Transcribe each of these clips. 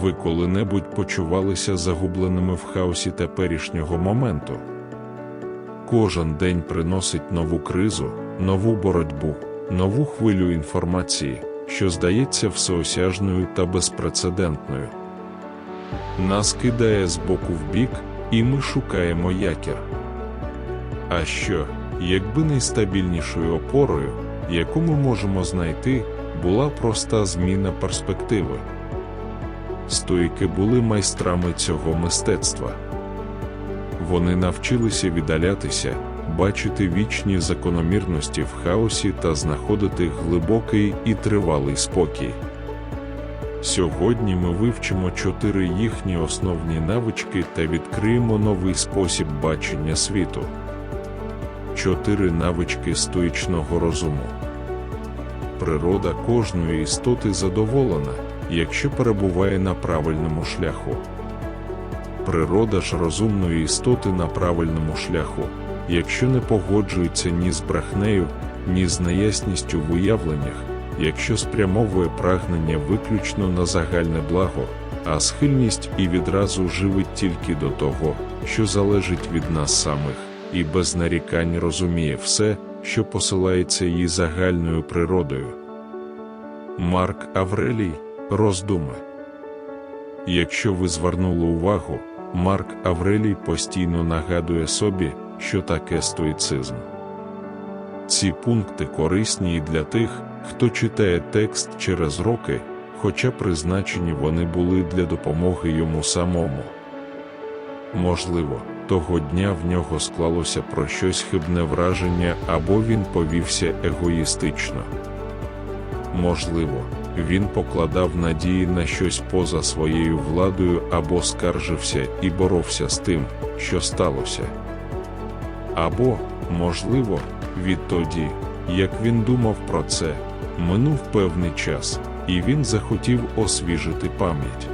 Ви коли-небудь почувалися загубленими в хаосі теперішнього моменту? Кожен день приносить нову кризу, нову боротьбу, нову хвилю інформації, що здається всеосяжною та безпрецедентною. Нас кидає з боку в бік, і ми шукаємо якір. А що, якби найстабільнішою опорою, яку ми можемо знайти, була проста зміна перспективи? Стоїки були майстрами цього мистецтва. Вони навчилися віддалятися, бачити вічні закономірності в хаосі та знаходити глибокий і тривалий спокій. Сьогодні ми вивчимо чотири їхні основні навички та відкриємо новий спосіб бачення світу. Чотири навички стоїчного розуму. Природа кожної істоти задоволена, якщо перебуває на правильному шляху. Природа ж розумної істоти на правильному шляху, якщо не погоджується ні з брехнею, ні з неясністю в уявленнях, якщо спрямовує прагнення виключно на загальне благо, а схильність і відразу живить тільки до того, що залежить від нас самих, і без нарікань розуміє все, що посилається її загальною природою. Марк Аврелій роздуми. Якщо ви звернули увагу, Марк Аврелій постійно нагадує собі, що таке стоїцизм. Ці пункти корисні і для тих, хто читає текст через роки, хоча призначені вони були для допомоги йому самому. Можливо, того дня в нього склалося про щось хибне враження або він повівся егоїстично. Можливо, він покладав надії на щось поза своєю владою або скаржився і боровся з тим, що сталося. Або, можливо, відтоді, як він думав про це, минув певний час, і він захотів освіжити пам'ять.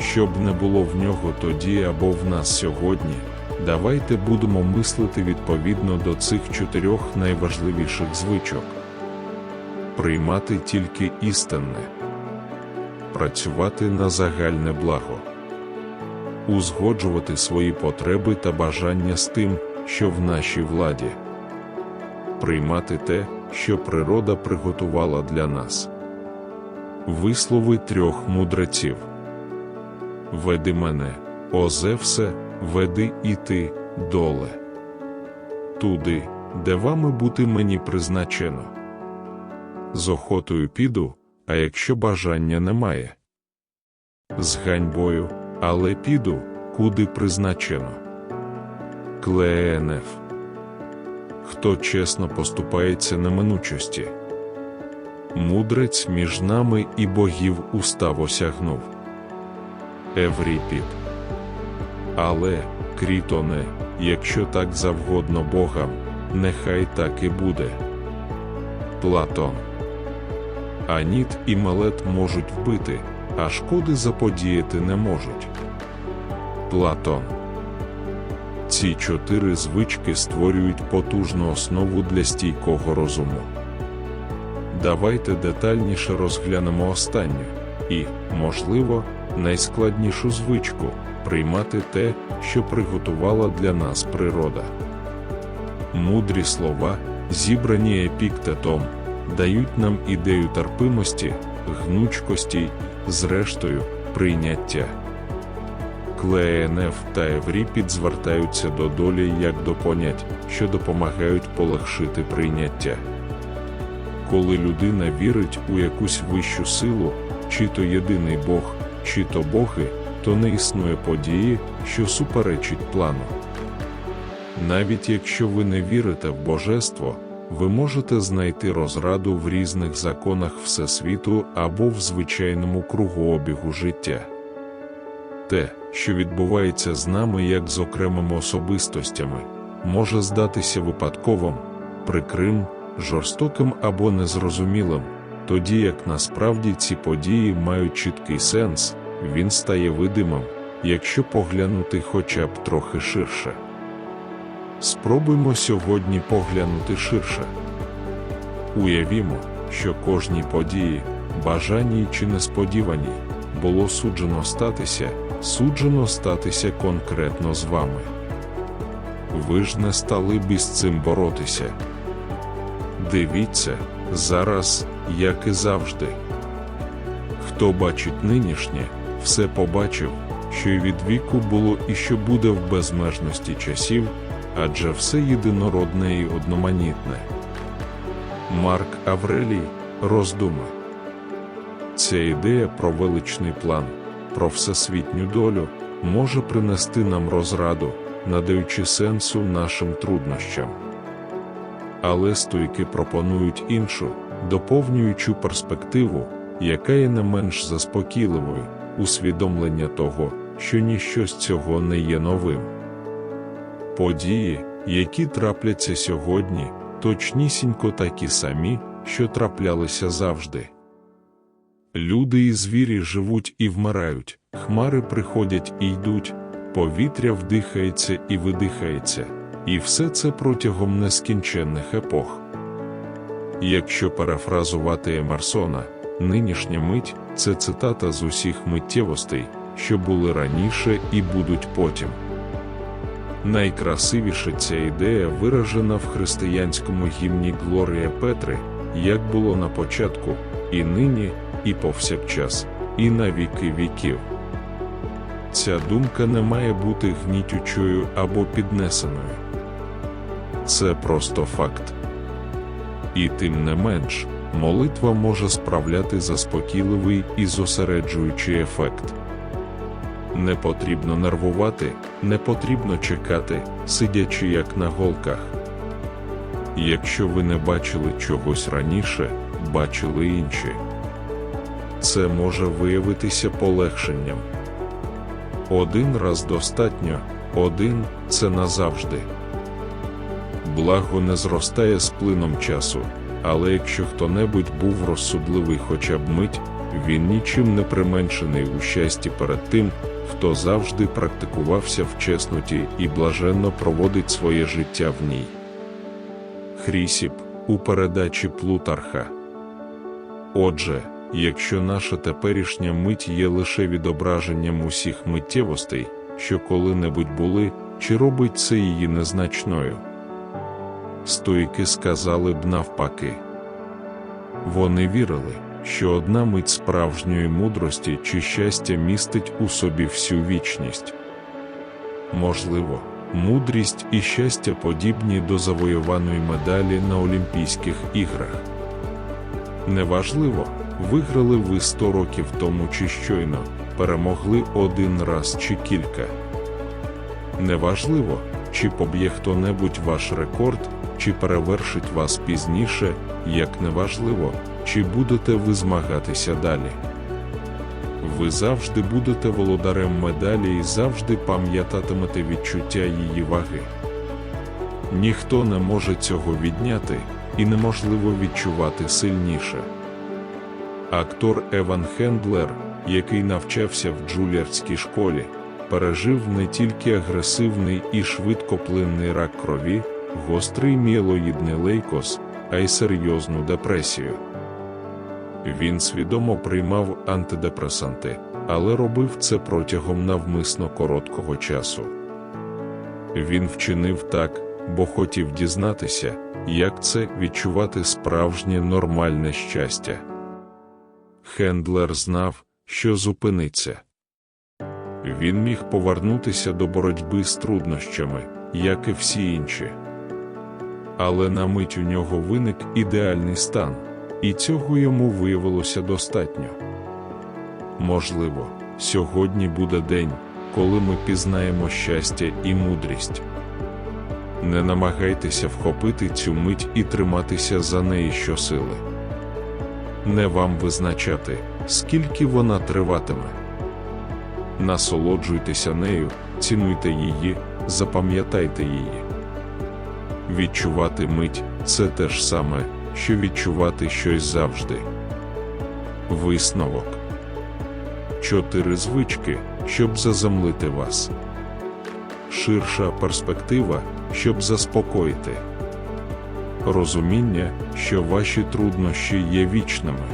Щоб не було в нього тоді або в нас сьогодні, давайте будемо мислити відповідно до цих чотирьох найважливіших звичок приймати тільки істинне, працювати на загальне благо, узгоджувати свої потреби та бажання з тим, що в нашій владі, приймати те, що природа приготувала для нас. Вислови трьох мудреців Веди мене, о Зевсе, веди і ти, доле. Туди, де вами бути мені призначено з охотою піду, а якщо бажання немає. З ганьбою, але піду, куди призначено. Клеенеф. Хто чесно поступається неминучості. Мудрець між нами і богів устав осягнув. Евріпід. Але, крітоне, якщо так завгодно богам, нехай так і буде. Платон. Аніт і Мелет можуть вбити, а шкоди заподіяти не можуть. Платон. Ці чотири звички створюють потужну основу для стійкого розуму. Давайте детальніше розглянемо останню і, можливо, найскладнішу звичку приймати те, що приготувала для нас природа. Мудрі слова, зібрані епіктетом, дають нам ідею терпимості, гнучкості, зрештою, прийняття. Клеєнеф та Евріпід звертаються до долі як до понять, що допомагають полегшити прийняття. Коли людина вірить у якусь вищу силу, чи то єдиний Бог, чи то боги, то не існує події, що суперечить плану. Навіть якщо ви не вірите в божество, ви можете знайти розраду в різних законах Всесвіту або в звичайному кругообігу життя. Те, що відбувається з нами як з окремими особистостями, може здатися випадковим, прикрим, жорстоким або незрозумілим, тоді як насправді ці події мають чіткий сенс, він стає видимим, якщо поглянути хоча б трохи ширше. Спробуймо сьогодні поглянути ширше. Уявімо, що кожній події, бажаній чи несподіваній, було суджено статися, суджено статися конкретно з вами. Ви ж не стали б із цим боротися. Дивіться, зараз, як і завжди. Хто бачить нинішнє, все побачив, що й від віку було і що буде в безмежності часів, адже все єдинородне і одноманітне. Марк Аврелій роздуми. Ця ідея про величний план, про всесвітню долю може принести нам розраду, надаючи сенсу нашим труднощам. Але стойки пропонують іншу, доповнюючу перспективу, яка є не менш заспокійливою, усвідомлення того, що ніщо з цього не є новим. Події, які трапляться сьогодні, точнісінько такі самі, що траплялися завжди. Люди і звірі живуть і вмирають, хмари приходять і йдуть, повітря вдихається і видихається, і все це протягом нескінченних епох. Якщо парафразувати Емерсона, нинішня мить це цитата з усіх миттєвостей, що були раніше і будуть потім. Найкрасивіше ця ідея виражена в християнському гімні Глорія Петри, як було на початку, і нині, і повсякчас, і на віки віків. Ця думка не має бути гнітючою або піднесеною. Це просто факт. І тим не менш, молитва може справляти заспокійливий і зосереджуючий ефект. Не потрібно нервувати, не потрібно чекати, сидячи як на голках. Якщо ви не бачили чогось раніше, бачили інші. Це може виявитися полегшенням. Один раз достатньо, один це назавжди. Благо не зростає з плином часу, але якщо хто-небудь був розсудливий хоча б мить, він нічим не применшений у щасті перед тим, хто завжди практикувався в чесноті і блаженно проводить своє життя в ній. Хрісіп у передачі Плутарха. Отже, якщо наша теперішня мить є лише відображенням усіх миттєвостей, що коли-небудь були, чи робить це її незначною? Стоїки сказали б навпаки. Вони вірили, що одна мить справжньої мудрості чи щастя містить у собі всю вічність. Можливо, мудрість і щастя подібні до завоюваної медалі на Олімпійських іграх. Неважливо, виграли ви 100 років тому чи щойно, перемогли один раз чи кілька. Неважливо, чи поб'є хто-небудь ваш рекорд, чи перевершить вас пізніше, як неважливо, чи будете ви змагатися далі. Ви завжди будете володарем медалі і завжди пам'ятатимете відчуття її ваги. Ніхто не може цього відняти, і неможливо відчувати сильніше. Актор Еван Хендлер, який навчався в джуліардській школі, пережив не тільки агресивний і швидкоплинний рак крові, гострий міелоїдний лейкоз, а й серйозну депресію. Він свідомо приймав антидепресанти, але робив це протягом навмисно короткого часу. Він вчинив так, бо хотів дізнатися, як це відчувати справжнє нормальне щастя. Хендлер знав, що зупиниться. Він міг повернутися до боротьби з труднощами, як і всі інші. Але на мить у нього виник ідеальний стан, і цього йому виявилося достатньо. Можливо, сьогодні буде день, коли ми пізнаємо щастя і мудрість. Не намагайтеся вхопити цю мить і триматися за неї щосили. Не вам визначати, скільки вона триватиме. Насолоджуйтеся нею, цінуйте її, запам'ятайте її. Відчувати мить це те ж саме, що відчувати щось завжди. Висновок чотири звички, щоб заземлити вас. Ширша перспектива, щоб заспокоїти. Розуміння, що ваші труднощі є вічними.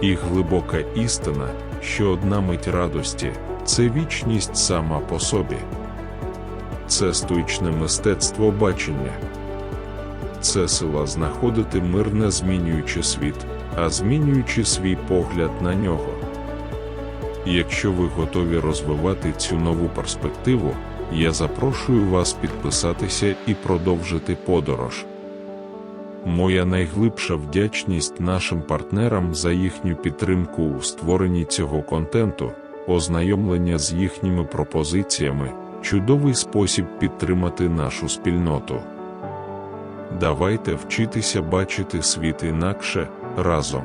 І глибока істина, що одна мить радості це вічність сама по собі. Це стоїчне мистецтво бачення. Це сила знаходити мир не змінюючи світ, а змінюючи свій погляд на нього. Якщо ви готові розвивати цю нову перспективу, я запрошую вас підписатися і продовжити подорож. Моя найглибша вдячність нашим партнерам за їхню підтримку у створенні цього контенту, ознайомлення з їхніми пропозиціями, чудовий спосіб підтримати нашу спільноту. Давайте вчитися бачити світ інакше разом.